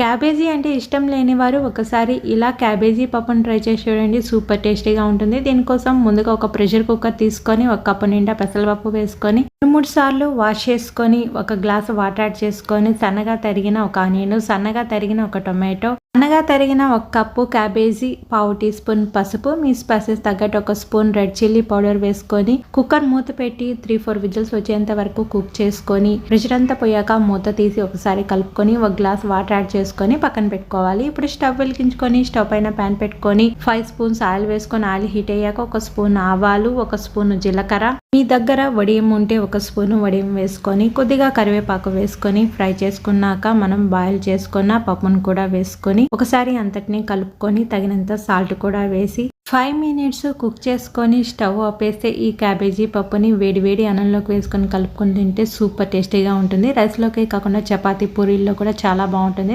Cabbage అంటే ఇష్టం లేని వారు ఒకసారి ఇలా క్యాబేజీ పప్పును ట్రై చేసి చూడండి. సూపర్ టేస్టీగా ఉంటుంది. దీనికోసం ముందుగా ఒక ప్రెషర్ కుక్కర్ తీసుకొని ఒక కప్పు నిండా పెసరపప్పు వేసుకొని రెండు మూడు సార్లు వాష్ చేసుకొని ఒక గ్లాస్ వాటర్ యాడ్ చేసుకొని సన్నగా తరిగిన ఒక ఆనియన్ సన్నగా తరిగిన ఒక టొమాటో సన్నగా తరిగిన ఒక కప్పు క్యాబేజీ పావు టీ స్పూన్ పసుపు మీ స్పైసెస్ తగ్గట్టు ఒక స్పూన్ రెడ్ చిల్లీ పౌడర్ వేసుకొని కుక్కర్ మూత పెట్టి త్రీ ఫోర్ విజిల్స్ వచ్చేంత వరకు కుక్ చేసుకొని ప్రెషర్ అంతా పోయాక మూత తీసి ఒకసారి కలుపుకొని ఒక గ్లాస్ వాటర్ యాడ్ చేసుకొని పక్కన పెట్టుకోవాలి. ఇప్పుడు స్టవ్ వెలిగించుకొని స్టవ్ పైన ప్యాన్ పెట్టుకొని ఫైవ్ స్పూన్స్ ఆయిల్ వేసుకొని ఆయిల్ హీట్ అయ్యాక ఒక స్పూన్ ఆవాలు ఒక స్పూన్ జీలకర్ర మీ దగ్గర వడియం ఉంటే ఒక స్పూన్ వడియం వేసుకొని కొద్దిగా కరివేపాకు వేసుకొని ఫ్రై చేసుకున్నాక మనం బాయిల్ చేసుకున్న పప్పును కూడా వేసుకొని ఒకసారి అంతటిని కలుపుకొని తగినంత సాల్ట్ కూడా వేసి ఫైవ్ మినిట్స్ కుక్ చేసుకొని స్టవ్ ఆపేస్తే ఈ క్యాబేజీ పప్పుని వేడి వేడి అన్నంలోకి వేసుకొని కలుపుకొని తింటే సూపర్ టేస్టీగా ఉంటుంది. రైస్లోకి కాకుండా చపాతీ పూరీల్లో కూడా చాలా బాగుంటుంది.